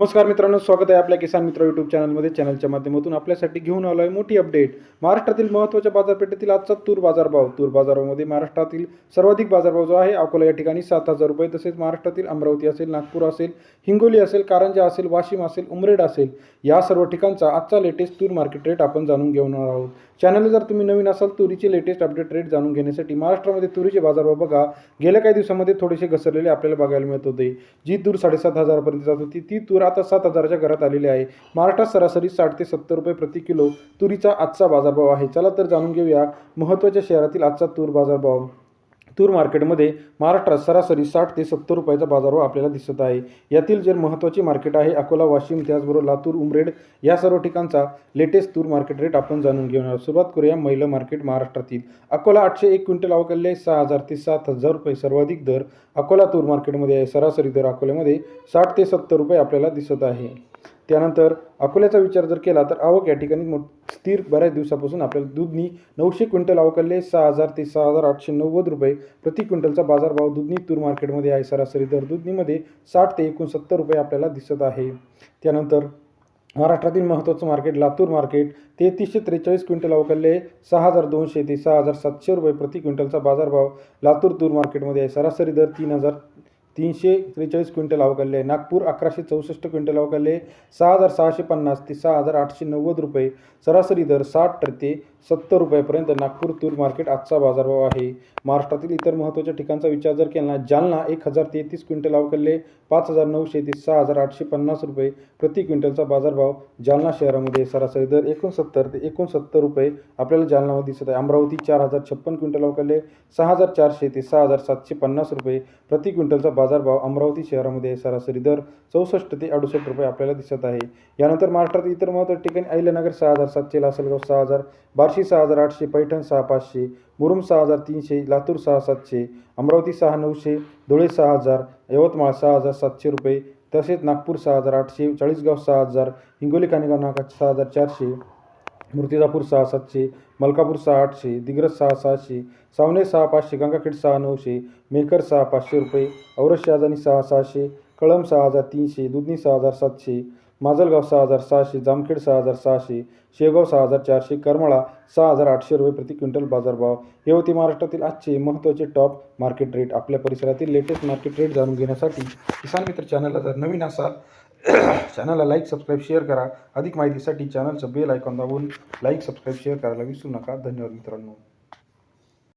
नमस्कार मित्रांनो स्वागत आहे आपल्या किसान मित्र यूट्यूब चॅनलमध्ये चॅनलच्या माध्यमातून आपल्यासाठी घेऊन आलो आहे मोठी अपडेट महाराष्ट्रातील महत्त्वाच्या बाजारपेठेतील आजचा तूर बाजारभाव. तूर बाजारामध्ये महाराष्ट्रातील सर्वाधिक बाजारभाव जो आहे अकोला या ठिकाणी सात हजार रुपये तसेच महाराष्ट्रातील अमरावती असेल नागपूर असेल हिंगोली असेल कारंजा असेल वाशिम असेल उमरेड असेल या सर्व ठिकाणचा आजचा लेटेस्ट तूर मार्केट रेट आपण जाणून घेणार आहोत. चॅनलला जर तुम्ही नवीन असाल तुरीचे लेटेस्ट अपडेट रेट जाणून घेण्यासाठी महाराष्ट्रामध्ये तुरीचे बाजारभाव बघा. गेल्या काही दिवसामध्ये थोडेसे घसरलेले आपल्याला बघायला मिळत होते. जी तूर साडेसात हजारापर्यंत जात होती ती तूर आता सात हजाराच्या घरात आलेले आहे. महाराष्ट्रात सरासरी साठ ते सत्तर रुपये प्रति किलो तुरीचा आजचा बाजारभाव आहे. चला तर जाणून घेऊया महत्त्वाच्या शहरातील आजचा तूर बाजारभाव. तूर मार्केटमध्ये महाराष्ट्रात सरासरी साठ ते सत्तर रुपयाचा बाजारभाव आपल्याला दिसत आहे. यातील जे महत्त्वाचे मार्केट आहे अकोला वाशिम त्याचबरोबर लातूर उमरेड या सर्व ठिकाणचा लेटेस्ट तूर मार्केट रेट आपण जाणून घेऊन सुरुवात करूया महिला मार्केट महाराष्ट्रातील. अकोला आठशे एक क्विंटल अवकल्ले सहा हजार ते सात हजार रुपये सर्वाधिक दर अकोला तूर मार्केटमध्ये आहे. सरासरी दर अकोल्यामध्ये साठ ते सत्तर रुपये आपल्याला दिसत आहे. त्यानंतर अकोल्याचा विचार जर केला तर आवक या ठिकाणी मोठ स्थिर बऱ्याच दिवसापासून आपल्याला दूधनी नऊशे क्विंटल अवकलले सहा हजार ते सहा हजार आठशे नव्वद रुपये प्रति क्विंटलचा बाजारभाव दुधनी तूर मार्केटमध्ये आहे. सरासरी दर दुधनीमध्ये साठ ते एकोणसत्तर रुपये आपल्याला दिसत आहे. त्यानंतर महाराष्ट्रातील महत्त्वाचं मार्केट लातूर मार्केट तेहतीसशे त्रेचाळीस क्विंटल अवकलले सहा हजार दोनशे ते सहा हजार सातशे रुपये प्रति क्विंटलचा बाजारभाव लातूर तूर मार्केटमध्ये आहे. सरासरी दर तीन हजार तीनशे त्रेचाळीस क्विंटल अवकालले आहे. नागपूर अकराशे चौसष्ट क्विंटल अवकालले सहा हजार सहाशे पन्नास ते सहा हजार आठशे नव्वद रुपये सरासरी दर साठ ते सत्तर रुपयापर्यंत नागपूर तूर मार्केट आजचा बाजारभाव आहे. महाराष्ट्रातील इतर महत्त्वाच्या ठिकाणचा विचार जर केला जालना एक हजार तेहतीस क्विंटल अवकालले पाच हजार नऊशे ते सहा हजार आठशे पन्नास रुपये प्रति क्विंटलचा बाजारभाव जालना शहरामध्ये सरासरी दर एकोणसत्तर ते एकोणसत्तर रुपये आपल्याला जालनामध्ये दिसत आहे. अमरावती चार हजार छप्पन क्विंटल अवकालले सहा हजार चारशे ते सहा हजार सातशे पन्नास रुपये प्रति क्विंटलचा बाजार बाजारभाव अमरावती शहरामध्ये सरासरी दर चौसष्ट ते अडुसष्ट रुपये आपल्याला दिसत आहे. यानंतर महाराष्ट्रात इतर महत्त्वाच्या ठिकाणी अहिल्यानगर सहा हजार सातशे लासलगाव सहा हजार बार्शी सहा हजार आठशे पैठण सहा पाचशे मुरुम सहा हजार तीनशे लातूर सहा सातशे अमरावती सहा नऊशे धुळे सहा हजार यवतमाळ सहा हजार सातशे रुपये तसेच नागपूर सहा हजार आठशे चाळीसगाव सहा हजार हिंगोली कानेगाव नाका सहा हजार चारशे मूर्तिजापूर सहा सातशे मलकापूर सहा आठशे दिग्रज सहा सहाशे सावने सहा पाचशे गंगाखेड सहा नऊशे मेकर सहा पाचशे रुपये औरस शहाजानी सहा सहाशे कळम सहा हजार तीनशे दुधनी सहा हजार सातशे माजलगाव सहा हजार सहाशे जामखेड सहा हजार सहाशे शेगाव सहा हजार चारशे करमाळा सहा हजार आठशे रुपये प्रति क्विंटल बाजारभाव. हे होते महाराष्ट्रातील आजचे महत्त्वाचे टॉप मार्केट रेट आपल्या परिसरातील लेटेस्ट मार्केट रेट जाणून घेण्यासाठी किसान मित्र चॅनलला जर नवीन असाल चॅनलला लाईक सबस्क्राईब शेअर करा. अधिक माहितीसाठी चॅनलचं बेल ऐकून दाबून लाईक सबस्क्राईब शेअर करायला विसरू नका. धन्यवाद मित्रांनो.